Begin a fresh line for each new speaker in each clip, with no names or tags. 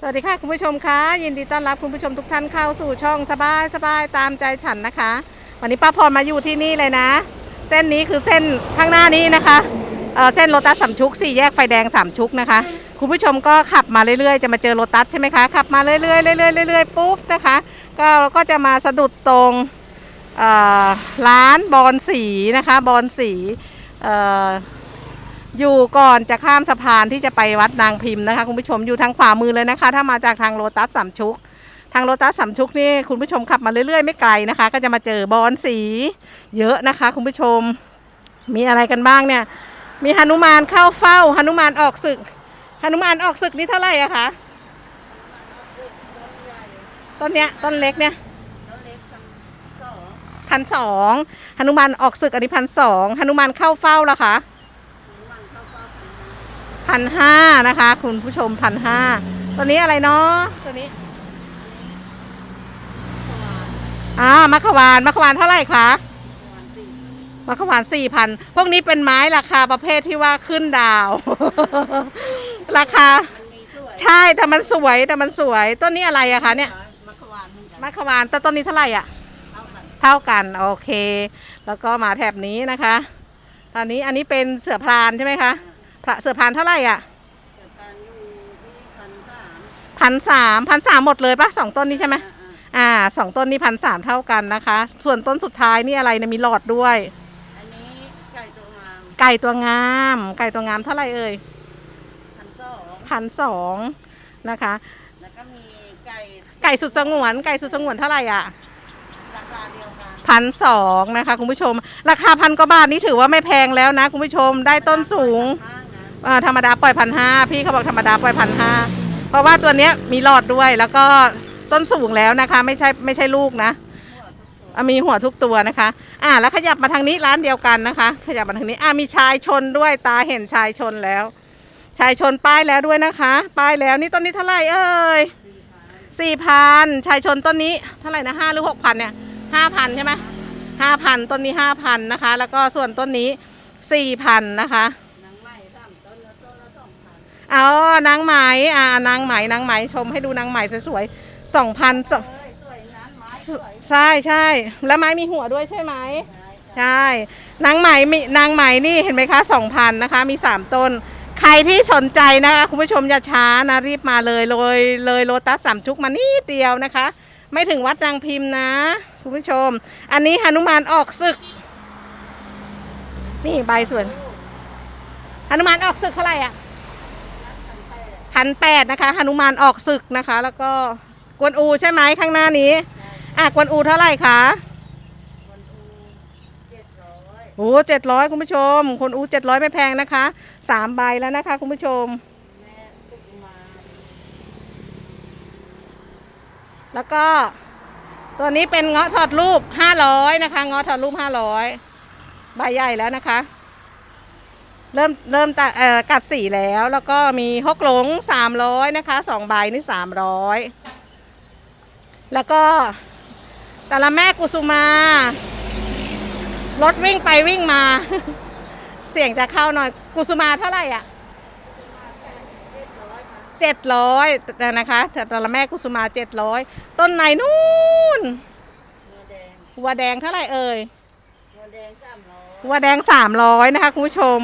สวัสดีค่ะคุณผู้ชมคะยินดีต้อนรับคุณผู้ชมทุกท่านเข้าสู่ช่องสบายสบายตามใจฉันนะคะ วันนี้ป้าพรมาอยู่ที่นี่เลยนะ เส้นนี้คือเส้นข้างหน้านี้นะคะเเส้นโลตัสสามชุกสี่แยกไฟแดงสามชุกนะคะ คุณผู้ชมก็ขับมาเรื่อยๆ จะมาเจอโลตัสใช่ไหมคะขับมาเรื่อยๆเรื่อยๆเรื่อยๆปุ๊บนะคะก็เราก็จะมาสะดุดตรงร้านบอลสีนะคะบอลสีเอยู่ก่อนจะข้ามสะพานที่จะไปวัดนางพิมพ์นะคะคุณผู้ชมอยู่ทางขวามือเลยนะคะ ถ้ามาจากทางโลตัสสามชุก ทางโลตัสสามชุกนี่คุณผู้ชมขับมาเรื่อยๆไม่ไกลนะคะ ก็จะมาเจอบอนสีเยอะนะคะ คุณผู้ชม มีอะไรกันบ้างเนี่ย มีหนุมานเข้าเฝ้าหนุมานออกศึกหนุมานออกศึกนี่เท่าไหร่อะคะต้นเนี้ยต้นเล็กเนี่ยพันสองหนุมานออกศึกอันนี้พันสองหนุมานเข้าเฝ้าละคะ พันห้านะคะ คุณผู้ชมพันห้าตัวนี้อะไรเนาะตัวนี้อ่ามัคควานมัคควานเท่าไหร่คะมัคควานสี่พันพวกนี้เป็นไม้ราคาประเภทที่ว่าขึ้นดาว ราคา ใช่แต่มันสวยแต่มันสวยต้นนี้อะไรอะคะเนี่ย
มัคควานเหมือนกัน
มัคควานแต่ต้นนี้เท่าไหร่อะ
เท่ากัน
เท่ากันโอเค แล้วก็มาแถบนี้นะคะตอนนี้อันนี้เป็นเสือพรานใช่ไหมคะ พระเสือพรานเท่าไหร่อะ
แต่การอยู่ที่พันสาม
พันสามพันสามหมดเลยปะสองต้นนี้ใช่ไหม
อ่า
อ่าสองต้นนี้พันสามเท่ากันนะคะ ส่วนต้นสุดท้ายนี่อะไรเนี่ยมีหลอดด้วย
อันนี้ไก่ตัวงาม
ไก่ตัวงาม ไก่ตัวงามเท่าไหร่เอ่ย
พันสอง
พันสองนะคะ
แล้วก็มีไก่
ไก่สุดสงวน ไก่สุดสงวนเท่าไหร่อะ
ราคาเดียวกัน
พันสองนะคะคุณผู้ชม ราคาพันกว่าบาทนี่ถือว่าไม่แพงแล้วนะคุณผู้ชมได้ต้นสูง
ห้างนะ
อ่า ธรรมดาปล่อยพันห้าพี่เขาบอกธรรมดาปล่อยพันห้าเพราะว่าตัวเนี้ยมีหลอดด้วยแล้วก็ต้นสูงแล้วนะคะ ไม่ใช่ไม่ใช่ลูกนะมีหัวทุกตัวนะคะ อ่า แล้วขยับมาทางนี้ร้านเดียวกันนะคะ ขยับมาทางนี้ อ่ามีชายชนด้วยตาเห็นชายชนแล้ว ชายชนป้ายแล้วด้วยนะคะ ป้ายแล้วนี่ต้นนี้เท่าไหร่เอ่ยสี่พันชายชนต้นนี้เท่าไหร่นะห้าหรือหกพันเนี่ยห้าพันใช่ไหมห้าพันต้นนี้ห้าพันนะคะ แล้วก็ส่วนต้นนี้สี่พันนะคะ
นางไม้สามต้นแล้วต้นละส องพัน
อ๋อนางไหมอ่านางไหมนางไหมชมให้ดูนางไหมสวยๆสองพัน
เอ้ยสวยนั้นไม้สวย
ใช่ใช่แล้วไม้มีหัวด้วยใช่ไหม
ใช่
ใช่นางไหมมีนางไหมนี่เห็นไหมคะสองพันนะคะมีสามต้น ใครที่สนใจนะคะคุณผู้ชมอย่าช้านะรีบมาเลยเลยเลยโลตัสสามชุกมานิดเดียวนะคะ ไม่ถึงวัดนางพิมพ์นะ คุณผู้ชม อันนี้หนุมานออกศึก นี่ใบสวยหนุมานออกศึกเท่าไหร่อะ พันแปดนะคะหนุมานออกศึกนะคะ แล้วก็กวนอูใช่ไหมข้างหน้านี้ อะกวนอูเท่าไหร่คะ
คนอูเจ็ดร้อย
โอ้เจ็ดร้อยคุณผู้ชม คนอูเจ็ดร้อยไม่แพงนะคะสามใบแล้วนะคะ คุณผู้ชม
แล้
วก็ ตัวนี้เป็นเงาะถอดรูปห้าร้อยนะคะ เงาะถอดรูปห้าร้อยใบใหญ่แล้วนะคะ เริ่มเริ่มตะเอ่อกัดสีแล้ว แล้วก็มีฮกหลงสามร้อยนะคะสองใบนี่สามร้อยแล้วก็แต่ละแม่กุสุมา รถวิ่งไปวิ่งมา เสียงจะเข้าหน่อย กุสุมาเท่าไหร่อะเจ็ดร้อยนะคะแต่ละแม่กุสุมาเจ็ดร้อยต้นไหนนู่น
เนื้อแดง
หัวแดงเท่าไหร่เอ่ย
เนื้อแดงสามร้อย
หัวแดงสามร้อยนะคะคุณผู้ชม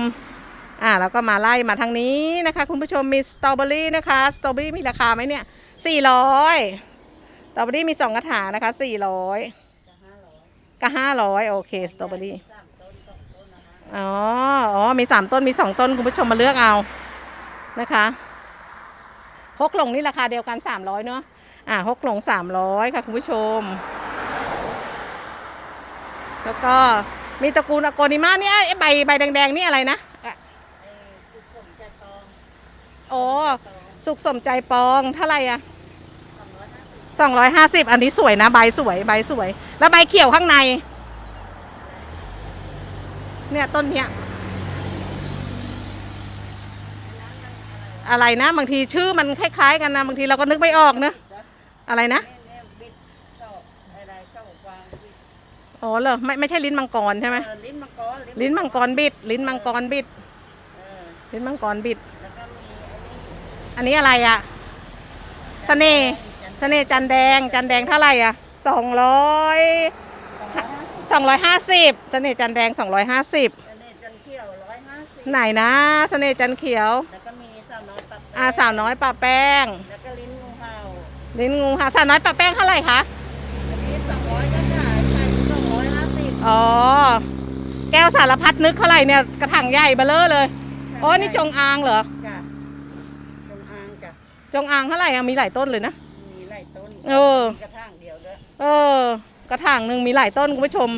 อ่าแล้วก็มาไล่มาทางนี้นะคะ คุณผู้ชมมีสตรอเบอรี่นะคะสตรอเบอรี่มีราคาไหมเนี่ยสี่ร้อยสตรอเบอรี่มีสองกระถางนะคะสี่ร้อย
ก้าร้อย
ก็ห้าร้อยโอเคสตรอเบอรี่
อ๋
ออ๋อมีสามต้นมีสองต้นคุณผู้ชมมาเลือกเอานะคะฮกหลงนี่ราคาเดียวกันสามร้อยเนาะอ่าฮกหลงสามร้อยค่ะคุณผู้ชม แล้วก็มีตระกูลอโกนิมาเนี่ยใบใบแดงๆนี่อะไรนะอะ
ไอ้ทุกคนจะตอง
โอ้
ตอง
สุขสมใจปองเท่าไหร่อะ
สองร้อยห้าสิบ
สองร้อยห้าสิบอันนี้สวยนะ ใบสวย ใบสวย แล้วใบเขียวข้างใน เนี่ยต้นเนี้ยอะไรนะ บางทีชื่อมันคล้ายๆกันนะ บางทีเราก็นึกไม่ออกเนอะอะไรนะ
เนี่ยเนี่ยบิดเจ้าอะไรเจ้ากวางบิด
อ๋อเหรอไม่ไม่ใช่ลิ้นมังกรใช่ไหม
เออลิ้นมังกร
ลิ้นมังกรบิด ลิ้นมังกรบิด
เออ
ลิ้นมังกรบิด
แล้วก็มี
อันนี้อะไรอะ
อ
เสน่ห์เสน่ห์จันแดง จันแดงเท่าไหร่อะสองร้อยสองร้อยห้าสิบเสน่ห์จันแดงสองร้อยห้าสิบ
อันนี้จันเขียวร้อยห้าสิบ
ไหนนะเสน่ห์จันเขียว
แล้วก็มีสาวน้อยปัก
อาสาวน้อยปลาแป้ง
แล้วก็ลิ้นงูเห่า
ลิ้นงูค่ะสาวน้อยปลาแป้งเท่าไหร่คะ
อันนี้สองร้อยก็ขายไปสองร้อยห้าสิบ
อ๋อแก้วสารพัดนึกเท่าไหร่เนี่ยกระถางใหญ่เบ้อเลอเลยโอ้นี่จงอางเหรอ
จ้ะจงอาง จ้ะ
จงอางเท่าไหร่อะมีหลายต้นเลยนะ
มีหลายต้น
เออ
มีกระถางเดียวด้วย
เออ กระถางหนึ่งมีหลายต้นคุณผู้ชม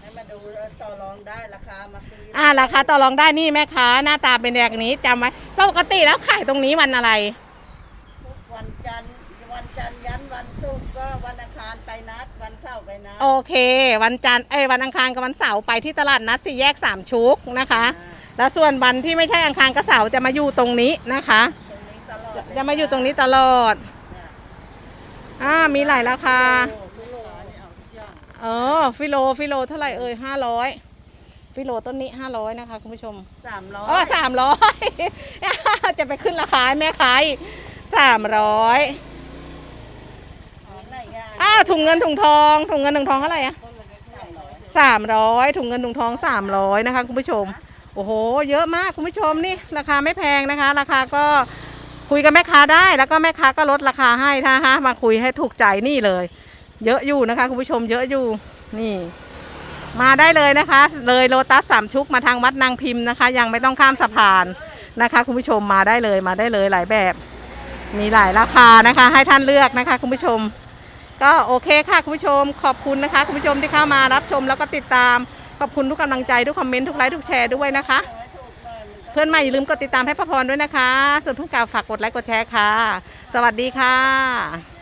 ให้มาดูแล้วต่อรองได้ราคามาคุย
อ่าราคาต่อรองได้นี่แม่ค้าหน้าตาเป็นแบบนี้จำไว้ปกติแล้วขายตรงนี้วันอะไร
ทุกวันจันทร์วันจันทร์ยันวันศุกร์ก็วันอังคารไปนัด วันเสาร์ไปนัด
โอเค วันจันทร์เอ้ยวันอังคารกับวันเสาร์ไปที่ตลาดนัดสี่แยกสามชุกนะคะแล้วส่วนวันที่ไม่ใช่อังคารกับเสาร์จะมาอยู่ตรงนี้นะคะ
ตรงนี้ตลอด
จะจะมาอยู่ตรงนี้ตลอด อ่า มีหลายราคา
โอ้โหนี่เอาทุกอย่าง
เออ ฟิโล ฟิโลเท่าไหร่เอ่ยห้าร้อยฟิโลต้นนี้ห้าร้อยนะคะคุณผู้ชม
สามร้อย
เออสามร้อยจะไปขึ้นราคาให้แม่ขายสามร้อย
อ๋อไหนอะ
อ้าวถุงเงินถุงทองถุงเงินถุงทองเท่าไหร่อะ
ต้นละสามร้อย
สามร้อยถุงเงินถุงทองสามร้อยนะคะคุณผู้ชม โอ้โห เยอะมากคุณผู้ชมนี่ ราคาไม่แพงนะคะ ราคาก็ คุยกับแม่ค้าได้แล้วก็แม่ค้าก็ลดราคาให้นะคะมาคุยให้ถูกใจนี่เลย เยอะอยู่นะคะคุณผู้ชมเยอะอยู่นี่ มาได้เลยนะคะ เลยโลตัสสามชุกมาทางวัดนางพิมพ์นะคะ ยังไม่ต้องข้ามสะพานนะคะ คุณผู้ชมมาได้เลยมาได้เลยหลายแบบ มีหลายราคานะคะ ให้ท่านเลือกนะคะ คุณผู้ชม ก็โอเคค่ะคุณผู้ชม ขอบคุณนะคะ คุณผู้ชมที่เข้ามารับชมแล้วก็ติดตามขอบคุณทุกกำลังใจทุกคอมเมนต์ทุกไลค์ทุกแชร์ด้วยนะคะ เพื่อนใหม่อย่าลืมกดติดตามให้พระพรด้วยนะคะ ส่วนเพื่อนเก่าฝากกดไลค์กดแชร์ค่ะ สวัสดีค่ะ